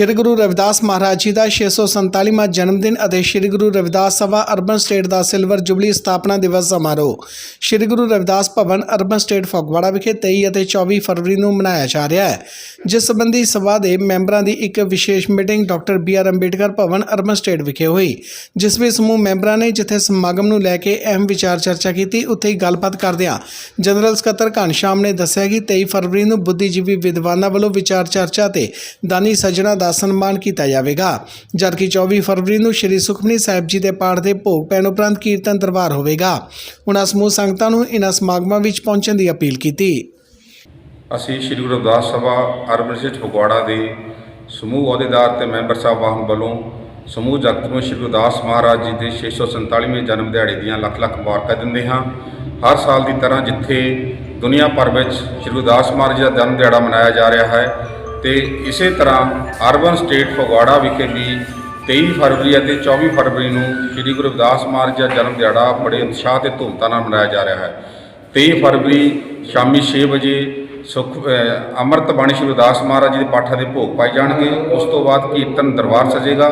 ਸ਼੍ਰੀ ਗੁਰੂ ਰਵਿਦਾਸ ਮਹਾਰਾਜ ਜੀ ਦਾ 647ਵਾਂ ਜਨਮ ਦਿਨ ਅਤੇ ਸ਼੍ਰੀ ਗੁਰੂ ਰਵਿਦਾਸ ਸਭਾ ਅਰਬਨ ਸਟੇਟ ਦਾ ਸਿਲਵਰ ਜੁਬਲੀ ਸਥਾਪਨਾ ਦਿਵਸ ਸਮਾਰੋਹ। ਸ਼੍ਰੀ ਗੁਰੂ ਰਵਿਦਾਸ ਭਵਨ ਅਰਬਨ ਸਟੇਟ ਫਗਵਾੜਾ ਵਿਖੇ 23 ਅਤੇ 24 ਫਰਵਰੀ ਨੂੰ ਮਨਾਇਆ ਜਾ ਰਿਹਾ ਹੈ। ਜਿਸ ਸੰਬੰਧੀ ਸਭਾ ਦੇ ਮੈਂਬਰਾਂ ਦੀ ਇੱਕ ਵਿਸ਼ੇਸ਼ meeting doctor B R Ambedkar Bhawan Urban Estate ਵਿਖੇ ਹੋਈ। ਜਿਸ ਵਿੱਚ ਸਮੂਹ ਮੈਂਬਰਾਂ ਨੇ ਜਿੱਥੇ ਸਮਾਗਮ ਨੂੰ ਲੈ ਕੇ ਅਹਿਮ ਵਿਚਾਰ ਚਰਚਾ ਕੀਤੀ, ਉੱਥੇ ਹੀ ਗੱਲਬਾਤ ਕਰਦਿਆਂ ਜਨਰਲ ਸਕੱਤਰ ਘਨਸ਼ਾਮ ਨੇ ਦੱਸਿਆ ਕਿ 23 ਫਰਵਰੀ ਨੂੰ ਬੁੱਧੀਜੀਵੀ ਵਿਦਵਾਨਾਂ ਵੱਲੋਂ ਵਿਚਾਰ ਚਰਚਾ ਤੇ ਦਾਨੀ ਸੱਜਣਾ ਦਾ ਸਨਮਾਨ ਕੀਤਾ ਜਾਵੇਗਾ। ਜਦਕਿ 24 ਫਰਵਰੀ ਨੂੰ ਸ੍ਰੀ ਸੁਖਮਨੀ ਸਾਹਿਬ ਜੀ ਦੇ ਪਾਠ ਦੇ ਭੋਗ ਪੈਣ ਉਪਰੰਤ ਕੀਰਤਨ ਦਰਬਾਰ ਹੋਵੇਗਾ। ਉਹਨਾਂ ਸਮੂਹ ਸੰਗਤਾਂ ਨੂੰ ਇਨ੍ਹਾਂ ਸਮਾਗਮਾਂ ਵਿੱਚ ਪਹੁੰਚਣ ਦੀ ਅਪੀਲ ਕੀਤੀ। ਅਸੀਂ ਸ਼੍ਰੀ ਗੁਰੂ ਰਵਿਦਾਸ ਸਭਾ ਅਰਬਨ ਫਗਵਾੜਾ ਦੇ ਸਮੂਹ ਅਹੁਦੇਦਾਰ ਤੇ ਮੈਂਬਰ ਸਾਹਿਬਾਨ ਵੱਲੋਂ ਸਮੂਹ ਜਗਤ ਨੂੰ ਸ਼੍ਰੀ ਗੁਰਦਾਸ ਮਹਾਰਾਜ ਜੀ ਦੇ 647ਵੇਂ ਜਨਮ ਦਿਹਾੜੇ ਦੀਆਂ ਲੱਖ ਲੱਖ ਮੁਬਾਰਕਾਂ ਦਿੰਦੇ ਹਾਂ। ਹਰ ਸਾਲ ਦੀ ਤਰ੍ਹਾਂ ਜਿੱਥੇ ਦੁਨੀਆ ਭਰ ਵਿੱਚ ਸ਼੍ਰੀ ਗੁਰਦਾਸ ਮਹਾਰਾਜ ਜੀ ਦਾ ਜਨਮ ਦਿਹਾੜਾ ਮਨਾਇਆ ਜਾ ਰਿਹਾ ਹੈ ਤੇ ਇਸੇ ਤਰ੍ਹਾਂ ਅਰਬਨ ਸਟੇਟ ਫਗਵਾੜਾ ਵਿਖੇ ਵੀ 23 ਫਰਵਰੀ ਅਤੇ 24 ਫਰਵਰੀ ਨੂੰ ਸ਼੍ਰੀ ਗੁਰੂ ਰਵਿਦਾਸ ਮਹਾਰਾਜ ਦਾ ਜਨਮ ਦਿਹਾੜਾ ਬੜੇ ਉਤਸ਼ਾਹ ਤੇ ਧੂਮਧਾਮ ਨਾਲ ਮਨਾਇਆ ਜਾ ਰਿਹਾ ਹੈ। 23 ਫਰਵਰੀ ਸ਼ਾਮੀ 6 ਵਜੇ ਸੁਖ ਅੰਮ੍ਰਿਤ ਬਾਣੀ ਸ਼੍ਰੀ ਗੁਰਦਾਸ ਮਹਾਰਾਜ ਜੀ ਦੇ ਪਾਠਾਂ ਦੇ ਭੋਗ ਪਾਏ ਜਾਣਗੇ। ਉਸ ਤੋਂ ਬਾਅਦ ਕੀਰਤਨ ਦਰਬਾਰ ਸਜੇਗਾ।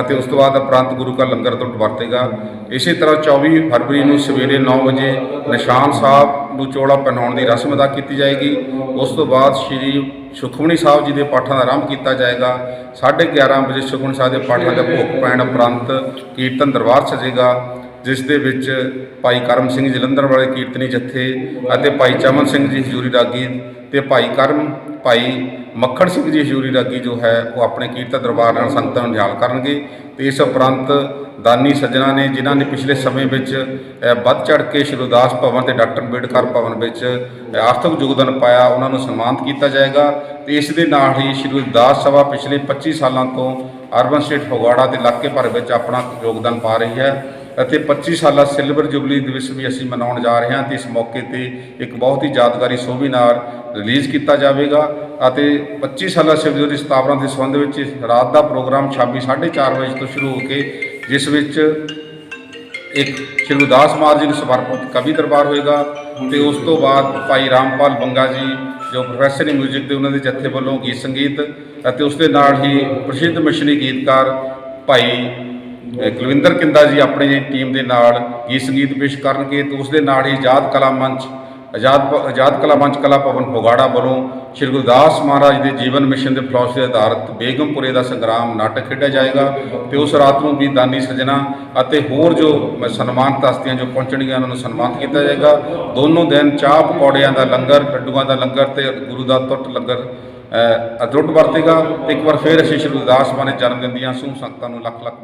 ਅਤੇ ਉਸ ਤੋਂ ਬਾਅਦ ਉਪਰੰਤ ਗੁਰੂ ਕਾ ਲੰਗਰ ਤੋਂ ਵਰਤੇਗਾ। ਇਸੇ ਤਰ੍ਹਾਂ 24 ਫਰਵਰੀ ਨੂੰ ਸਵੇਰੇ 9 ਵਜੇ ਨਿਸ਼ਾਨ ਸਾਹਿਬ ਨੂੰ ਚੋਲਾ ਪਹਿਨਾਉਣ ਦੀ ਰਸਮ ਅਦਾ ਕੀਤੀ ਜਾਏਗੀ। ਉਸ ਤੋਂ ਬਾਅਦ ਸ਼੍ਰੀ ਸੁਖਮਨੀ ਸਾਹਿਬ ਜੀ ਦੇ ਪਾਠਾਂ ਦਾ ਆਰੰਭ ਕੀਤਾ ਜਾਏਗਾ। 11:30 ਵਜੇ ਸੁਖਮਨੀ ਸਾਹਿਬ ਦੇ ਪਾਠਾਂ ਦਾ ਭੋਗ ਪੈਣ ਉਪਰੰਤ ਕੀਰਤਨ ਦਰਬਾਰ ਸਜੇਗਾ। ਜਿਸ ਦੇ ਵਿੱਚ ਭਾਈ ਕਰਮ ਸਿੰਘ ਜਲੰਧਰ ਵਾਲੇ ਕੀਰਤਨੀ ਜਥੇ ਅਤੇ ਭਾਈ ਚਮਨ ਸਿੰਘ ਜੀ ਹਜ਼ੂਰੀ ਰਾਗੀ ਤੇ ਭਾਈ ਕਰਮ, ਭਾਈ ਮੱਖਣ ਸਿੰਘ ਜੀ ਹਜ਼ੂਰੀ ਰਾਗੀ ਜੋ ਹੈ, ਉਹ ਆਪਣੇ ਕੀਰਤਨ ਦਰਬਾਰ ਨਾਲ ਸੰਗਤਾਂ ਨੂੰ ਨਿਹਾਲ ਕਰਨਗੇ ਤੇ ਇਸ ਉਪਰੰਤ ਦਾਨੀ ਸੱਜਣਾ ਨੇ, ਜਿਨ੍ਹਾਂ ਨੇ ਪਿਛਲੇ ਸਮੇਂ ਵਿੱਚ ਵੱਧ ਚੜ ਕੇ ਸ਼੍ਰੀ ਗੁਰਦਾਸ ਭਵਨ ਤੇ ਡਾਕਟਰ ਅੰਬੇਡਕਰ ਭਵਨ ਵਿੱਚ ਆਰਥਿਕ ਯੋਗਦਾਨ ਪਾਇਆ, ਉਹਨਾਂ ਨੂੰ ਸਨਮਾਨਿਤ ਕੀਤਾ ਜਾਏਗਾ ਤੇ ਇਸ ਦੇ ਨਾਲ ਹੀ ਸ਼੍ਰੀ ਗੁਰਦਾਸ ਸਭਾ ਪਿਛਲੇ 25 ਸਾਲਾਂ ਤੋਂ ਅਰਬਨ ਸਟੇਟ ਫਗਵਾੜਾ ਤੇ ਇਲਾਕੇ ਭਰ ਵਿੱਚ ਆਪਣਾ ਯੋਗਦਾਨ ਪਾ ਰਹੀ ਹੈ। ਅਤੇ 25 ਸਾਲਾ ਸਿਲਵਰ ਜੁਬਲੀ ਦਿਵਸ ਵੀ ਅਸੀਂ ਮਨਾਉਣ ਜਾ ਰਹੇ ਹਾਂ ਤੇ ਇਸ ਮੌਕੇ ਤੇ ਇੱਕ ਬਹੁਤ ਹੀ ਯਾਦਗਾਰੀ ਸੋਵੀਨਾਰ ਰਿਲੀਜ਼ ਕੀਤਾ ਜਾਵੇਗਾ ਅਤੇ 25 ਸਾਲਾ ਸਿਲਵਰ ਜੁਬਲੀ ਸਥਾਪਨਾ ਦੇ ਸੰਬੰਧ ਵਿੱਚ ਰਾਤ ਦਾ ਪ੍ਰੋਗਰਾਮ ਸ਼ਾਮੀ 4:30 ਵਜੇ ਤੋਂ ਸ਼ੁਰੂ ਹੋ ਕੇ, ਜਿਸ ਵਿੱਚ ਇੱਕ ਸ਼੍ਰੀ ਗੁਰਦਾਸ ਮਹਾਰਾਜ ਜੀ ਨੂੰ ਸਮਰਪਿਤ ਕਵੀ ਦਰਬਾਰ ਹੋਏਗਾ ਤੇ ਉਸ ਤੋਂ ਬਾਅਦ ਭਾਈ ਰਾਮਪਾਲ ਬੰਗਾ ਜੀ, ਜੋ ਪ੍ਰੋਫੈਸਰ ਇਨ 뮤직 ਦੇ ਉਹਨਾਂ ਦੇ ਜੱਥੇ ਵੱਲੋਂ ਗੀਤ ਸੰਗੀਤ ਅਤੇ ਉਸ ਦੇ ਨਾਲ ਹੀ ਪ੍ਰਸਿੱਧ ਮਿਸ਼ਨੀ ਗੀਤਕਾਰ ਭਾਈ ਕੁਲਵਿੰਦਰ ਕਿੰਦਾ ਜੀ ਆਪਣੀ ਟੀਮ ਦੇ ਨਾਲ ਗੀਤ ਸੰਗੀਤ ਪੇਸ਼ ਕਰਨਗੇ ਤੇ ਉਸ ਦੇ ਨਾਲ ਹੀ ਆਜ਼ਾਦ ਕਲਾ ਮੰਚ ਆਜ਼ਾਦ ਆਜ਼ਾਦ ਕਲਾ ਮੰਚ ਕਲਾ ਭਵਨ ਫਗਵਾੜਾ ਵੱਲੋਂ ਸ਼੍ਰੀ ਗੁਰਦਾਸ ਮਹਾਰਾਜ ਦੇ ਜੀਵਨ ਮਿਸ਼ਨ ਦੇ ਫਿਲਾਸਫੀ ਆਧਾਰਿਤ ਬੇਗਮਪੁਰੇ ਦਾ ਸੰਗਰਾਮ ਨਾਟਕ ਖੇਡਿਆ ਜਾਏਗਾ ਤੇ ਉਸ ਰਾਤ ਨੂੰ ਵੀ ਦਾਨੀ ਸੱਜਣਾ ਅਤੇ ਹੋਰ ਜੋ ਮ- ਸਨਮਾਨਿਤ ਹਸਤੀਆਂ ਜੋ ਪਹੁੰਚਣਗੀਆਂ ਉਹਨਾਂ ਨੂੰ ਸਨਮਾਨਿਤ ਕੀਤਾ ਜਾਏਗਾ। ਦੋਨੋਂ ਦਿਨ ਚਾਹ ਪਕੌੜਿਆਂ ਦਾ ਲੰਗਰ ਲੱਡੂਆਂ ਦਾ ਲੰਗਰ ਤੇ ਗੁਰੂ ਦਾ ਟੁੱਟ ਲੰਗਰ ਅ, ਵਰਤੇਗਾ ਤੇ ਇੱਕ ਵਾਰ ਫਿਰ ਅਸੀਂ ਸ਼੍ਰੀ ਗੁਰਦਾਸ ਮਾਨੇ ਜਨਮ ਦਿਨ ਦੀਆਂ ਸੂਹ ਸੰਗਤਾਂ ਨੂੰ ਲੱਖ ਲੱਖ